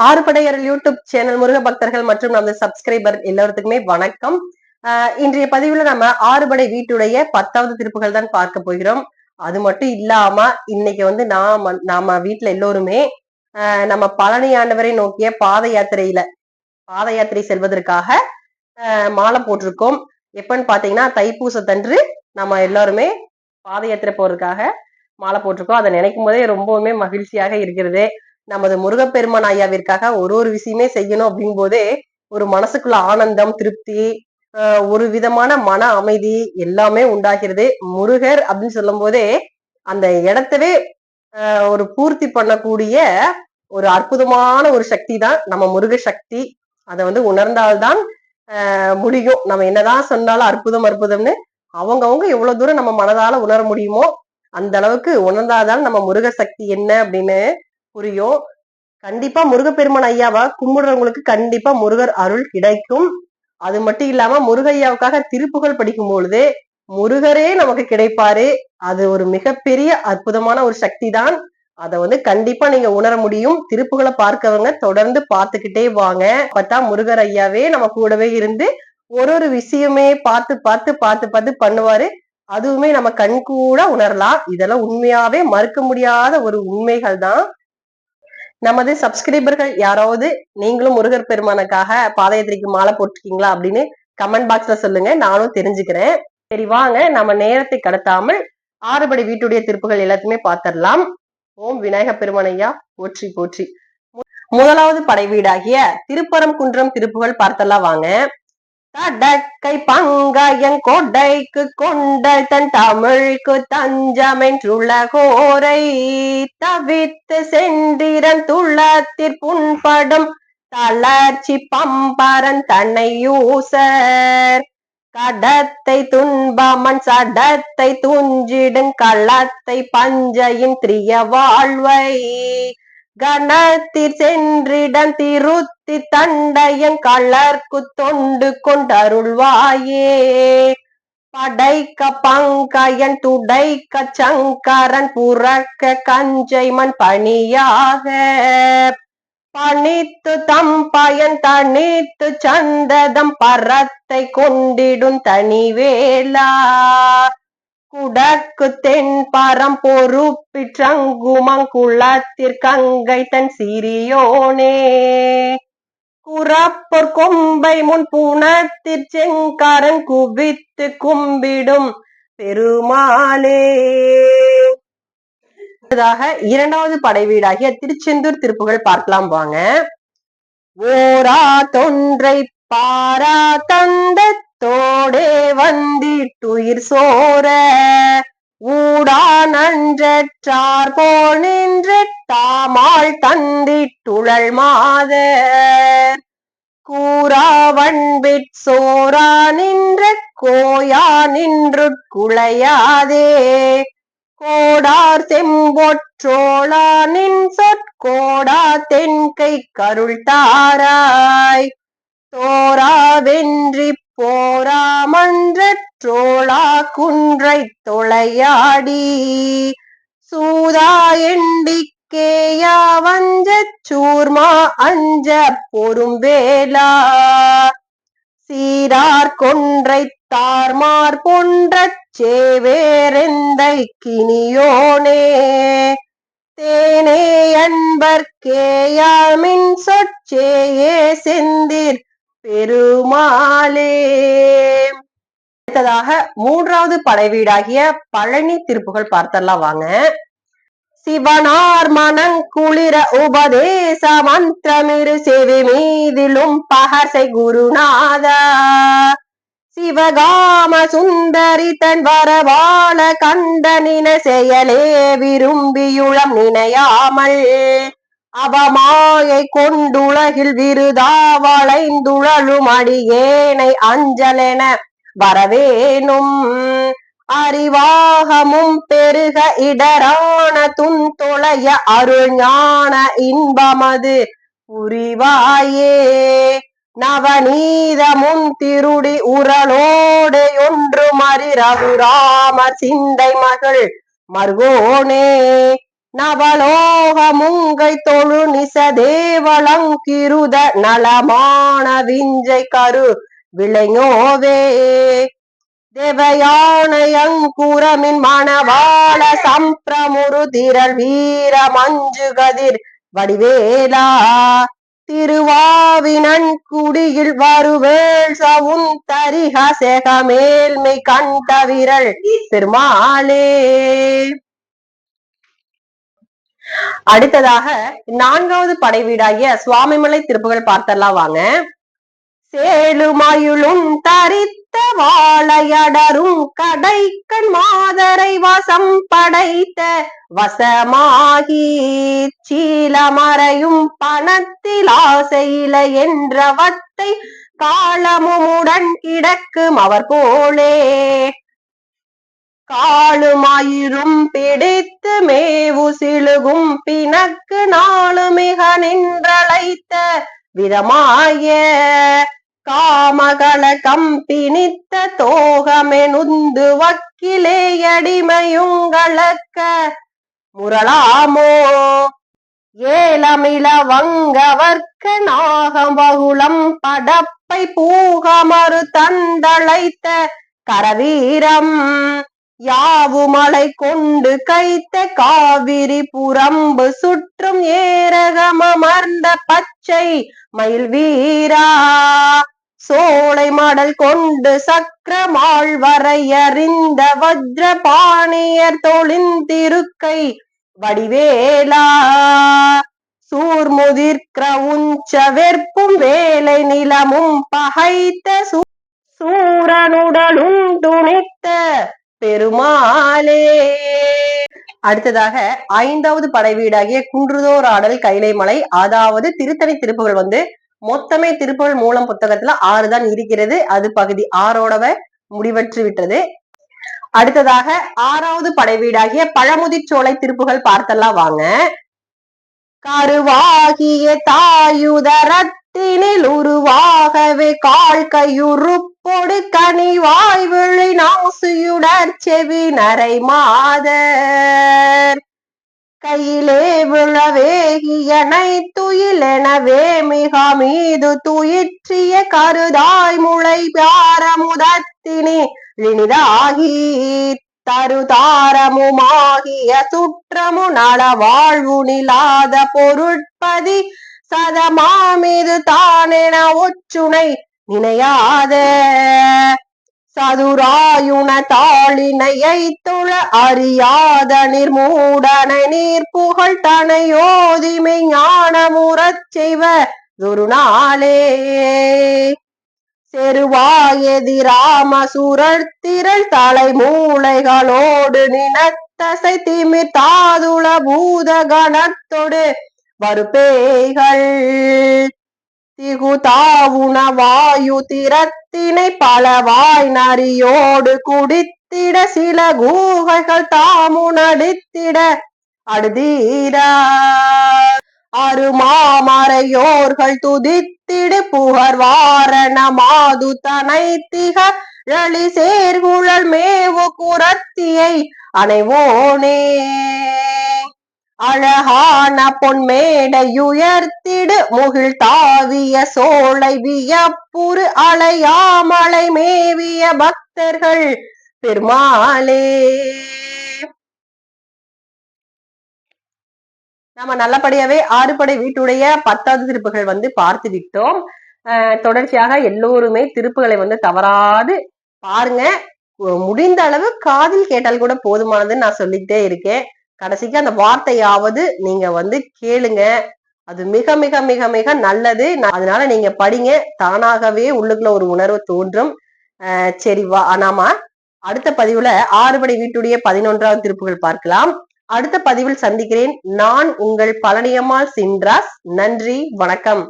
ஆறுபடையர் YouTube channel Muruga பக்தர்கள் மற்றும் நமது சப்ஸ்கிரைபர் எல்லாத்துக்குமே வணக்கம். ஆஹ் இன்றைய பதிவுல நம்ம ஆறுபடை வீட்டுடைய பத்தாவது திருப்புகள் தான் பார்க்க போகிறோம். அது மட்டும் இல்லாம இன்னைக்கு வந்து நாம நாம வீட்டுல எல்லோருமே ஆஹ் நம்ம பழனி ஆண்டவரை நோக்கிய பாத யாத்திரையில பாத யாத்திரை செல்வதற்காக ஆஹ் மாலை போட்டிருக்கோம். எப்பன்னு பாத்தீங்கன்னா தைப்பூசத்தன்று நம்ம எல்லாருமே பாத யாத்திரை போறதுக்காக மாலை போட்டிருக்கோம். அதை நினைக்கும் போதே ரொம்பவுமே மகிழ்ச்சியாக இருக்கிறது. நமது முருகப்பெருமான் ஐயாவிற்காக ஒரு ஒரு விஷயமே செய்யணும் அப்படிங்கும் போதே ஒரு மனசுக்குள்ள ஆனந்தம் திருப்தி ஆஹ் ஒரு விதமான மன அமைதி எல்லாமே உண்டாகிறது. முருகர் அப்படின்னு சொல்லும் போதே அந்த இடத்தவே ஆஹ் ஒரு பூர்த்தி பண்ணக்கூடிய ஒரு அற்புதமான ஒரு சக்தி தான் நம்ம முருக சக்தி. அதை வந்து உணர்ந்தால்தான் ஆஹ் முடியும். நம்ம என்னதான் சொன்னாலும் அற்புதம் அற்புதம்னு அவங்கவுங்க எவ்வளவு தூரம் நம்ம மனதால உணர முடியுமோ அந்த அளவுக்கு உணர்ந்தாதான் நம்ம முருக சக்தி என்ன அப்படின்னு புரியும் கண்டிப்பா முருகப்பெருமான் ஐயாவா? கும்பிடுறவங்களுக்கு கண்டிப்பா முருகர் அருள் கிடைக்கும். அது மட்டும் இல்லாம முருகையாவுக்காக திருப்புகள் படிக்கும் பொழுது முருகரே நமக்கு கிடைப்பாரு. அது ஒரு மிகப்பெரிய அற்புதமான ஒரு சக்தி தான் அதை வந்து கண்டிப்பா நீங்க உணர முடியும். திருப்புகளை பார்க்கவங்க தொடர்ந்து பார்த்துக்கிட்டே வாங்க. பார்த்தா முருகர் ஐயாவே நம்ம கூடவே இருந்து ஒரு ஒரு விஷயமே பார்த்து பார்த்து பார்த்து பார்த்து பண்ணுவாரு. அதுவுமே நம்ம கண் கூட உணரலாம். இதெல்லாம் உண்மையாவே மறுக்க முடியாத ஒரு உண்மைகள் தான் நமது சப்ஸ்கிரைபர்கள் யாராவது நீங்களும் முருகர் பெருமானுக்காக பாதயாத்திரைக்கு மாலை போட்டிருக்கீங்களா அப்படின்னு கமெண்ட் பாக்ஸ்ல சொல்லுங்க. நானும் தெரிஞ்சுக்கிறேன். சரி வாங்க. நம்ம நேரத்தை கடத்தாமல் ஆறுபடி வீட்டுடைய திருப்புகள் எல்லாத்தையுமே பார்த்திடலாம் ஓம் விநாயக பெருமானையா. போற்றி போற்றி. முதலாவது படை வீடாகிய திருப்பரம் குன்றம் திருப்புகள் பார்த்தலாம் வாங்க. தடக்கை பங்காயங் கொடைக்கு கொண்டல் தன் தமிழ்க்கு தஞ்சமென்றுலகோரை தவித்து சென்றிரன் துள்ளத்திற் புண்படும் தளர்ச்சி பம்பரன் தன்னையூசர் கடத்தை துன்பமன் சடத்தை துஞ்சிடும் களத்தை பஞ்சையின் திரிய வாழ்வை கணத்தில் சென்றிடம் திருத்தி தண்டையங் கலர்க்கு தொண்டு கொண்டருள்வாயே. படைக்க பங்கயன் துடைக்க சங்கரன் புறக்க கஞ்சைமன் பணியாக. பணித்து தம் பயன் தனித்து சந்ததம் பரத்தை கொண்டிடும் தனிவேலா குடக்கு தென் பரம் பொறுப்பிற்றங்குமங்குளத்திற்கங்கை தன் சிறியோனே. குறப்பொர் கொம்பை முன் புனத்திற் செங்கரன் குவித்து கும்பிடும் பெருமாளே. அடுத்ததாக இரண்டாவது படை வீடாகிய திருச்செந்தூர் திருப்புகள் பார்க்கலாம் வாங்க. ஓரா தொன்றை பாரா தந்தத்தோடே வந்திட்டுயிர் சோர. ஊடா நன்றற்றார் போல் நின்ற தாமாள் தந்திட்டுழல் மாத. கூறாவண்பிற் சோரா நின்ற கோயா நின்று குளையாதே கோடார் செம்பொற்றோளா நின் சொற்கோடா தென்கை கருள் தாராய். தோரா வென்றி போரா மன்றற்றோளா குன்றை தொலையாடி சூதா எண்டி கேயா வஞ்ச சூர்மா அஞ்ச பொறும்பேலா சீரார் கொன்றை தார்மார் பொன்றச் சேவேரெந்தை கினியோனே தேனே அன்பர் அன்பர்க்கேயாமின் சொச்சேயே செந்திர் பெருமாளே. அடுத்ததாக மூன்றாவது படை வீடாகிய பழனி திருப்புகள் பார்த்தரலாம் வாங்க. சிவனார் மனங்குளிர உபதேச மந்திரமிரு செவி மீதிலும் பகசை குருநாதா. சிவகாம சுந்தரி தன் வரவாள கண்டனின செயலே விரும்பியுளம் நினையாமல் அவமாயை கொண்டுலகில் விருதாவளைந்துழலும் அடியேனை அஞ்சலென வரவேணும். அறிவாகமும் பெருக இடரான துன்தொளைய அருள் ஞான இன்பமது. புரிவாயே நவநீதமும் திருடி உரலோடு ஒன்று மறி ரகுராம சிந்தை மகள். மர்கோனே நவலோகமுங்கை தொழு நிச தேவளங்கிருத நலமான விஞ்சை கரு. விளைஞோவே தேவயானையங்குரமின் மணவாள சம்பிரமுரு திரள் வீர மஞ்சு கதிர் வடிவேலா. திருவாவினன் குடியில் வருவேள் சவுன் தரிக செகமேல்மை கண்ட விரல் பெருமாளே அடுத்ததாக நான்காவது படை வீடாகிய சுவாமிமலை திருப்புகள் பார்த்தெல்லாம் வாங்க. சேலுமயுளும் தரித்த வாழையடரும் கடைக்கண் மாதரை வசம் படைத்த வசமாகி சீலமறையும் பணத்தில் ஆசையில என்ற வத்தை காலமுடன் கிடக்கும் அவர் போலே. காலுமாயிரும் பிடித்து மேவு சிழுகும் பிணக்கு நாளு மிக நின்றழைத்த விதமாய காமகள கம்பினித்த தோகமெனுந்து வக்கிலேயடிமையுங்களக்க முரளாமோ? ஏலமில வங்கவர்க்க நாகம் வகுளம் படப்பை பூகமறு தந்தழைத்த கரவீரம் யாவுமலை கொண்டு கைத்த காவிரி புறம்பு சுற்றும் ஏரகமர்ந்த பச்சை மயில் வீரா சோலை மடல் கொண்டு சக்கரமாள் வரையறிந்த வஜ்ர பாணியர் தொழிந்திருக்கை வடிவேலா. சூர்முதிர்க்கிற உஞ்ச வெற்பும் வேலை நிலமும் பகைத்த சூரனுடலும் துணித்த பெருமாளே. அடுத்ததாக ஐந்தாவது படை வீடாகிய குன்றுதோர் ஆடல் கைலை மலை அதாவது திருத்தணி திருப்புகள் வந்து மொத்தமே திருக்குறள் மூலம் புத்தகத்துல ஆறு தான் இருக்கிறது. அது பகுதி ஆறோடவ முடிவற்று விட்டது. அடுத்ததாக ஆறாவது படைவீடாகிய பழமுதிர்ச்சோலை திருப்புகள் பார்த்தெல்லாம் வாங்க. கருவாகிய தாயுதரத்தினில் உருவாகவே கால் கையுறுப்பொடு கனிவாய் விழி நாசுயுடர் செவி நரை மாதர். கையிலே விழவேகியனை துயிலெனவே மிக மீது துயிற்றிய கருதாய் முளை பியாரமுதத்தினி இனிதாகி தருதாரமுமாகிய சுற்றமு நல வாழ்வு நிலாத பொருட்பதி சதமாமிது தானென ஒச்சுனை நினையாத. சதுராயுண தாளினையை துள அறியாத நிர்மூடனை நீர் புகழ் தனையோதிமை ஞானமுறச் செய்வ குருநாளே. நாளே சுரர் திரள் தலை மூளைகளோடு நினத்தசை திமிர் தாதுள பூத கணத்தொடு வருப்பேகள் திகுதாவுண வாயு தினை பலவாய் நரியோடு குடித்திட சில கூகைகள் தாமுனடித்திட அடுதீரா. அருமாமறையோர்கள் துதித்திடு புகர் வாரண மாது தனை திகழி சேர்குழல் மேவு குரத்தியை அனைவோனே அழகான பொன்மேடையுயர்த்திடு முகில் தாவிய சோலை வியப்புறு அலையாமலை மேவிய பக்தர்கள். பெருமாளே. நம்ம நல்லபடியாவே ஆறுபடை வீட்டுடைய பத்தாவது திருப்புகள் வந்து பார்த்து விட்டோம் தொடர்ச்சியாக எல்லோருமே திருப்புகளை வந்து தவறாது பாருங்க. முடிந்த அளவு காதில் கேட்டால் கூட போதுமானதுன்னு நான் சொல்லிக்கிட்டே இருக்கேன். கடைசிக்கு அந்த வார்த்தையாவது நீங்க வந்து கேளுங்க. அது மிக மிக மிக மிக நல்லது. அதனால நீங்க படிங்க. தானாகவே உள்ளுக்குள்ள ஒரு உணர்வு தோன்றும். சரி வா நாம அடுத்த பதிவுல ஆறுபடை வீட்டுடைய பதினொன்றாவது திருப்புகள் பார்க்கலாம். அடுத்த பதிவில் சந்திக்கிறேன். நான் உங்கள் பழனியம்மாள் சின்ராஸ். நன்றி வணக்கம்.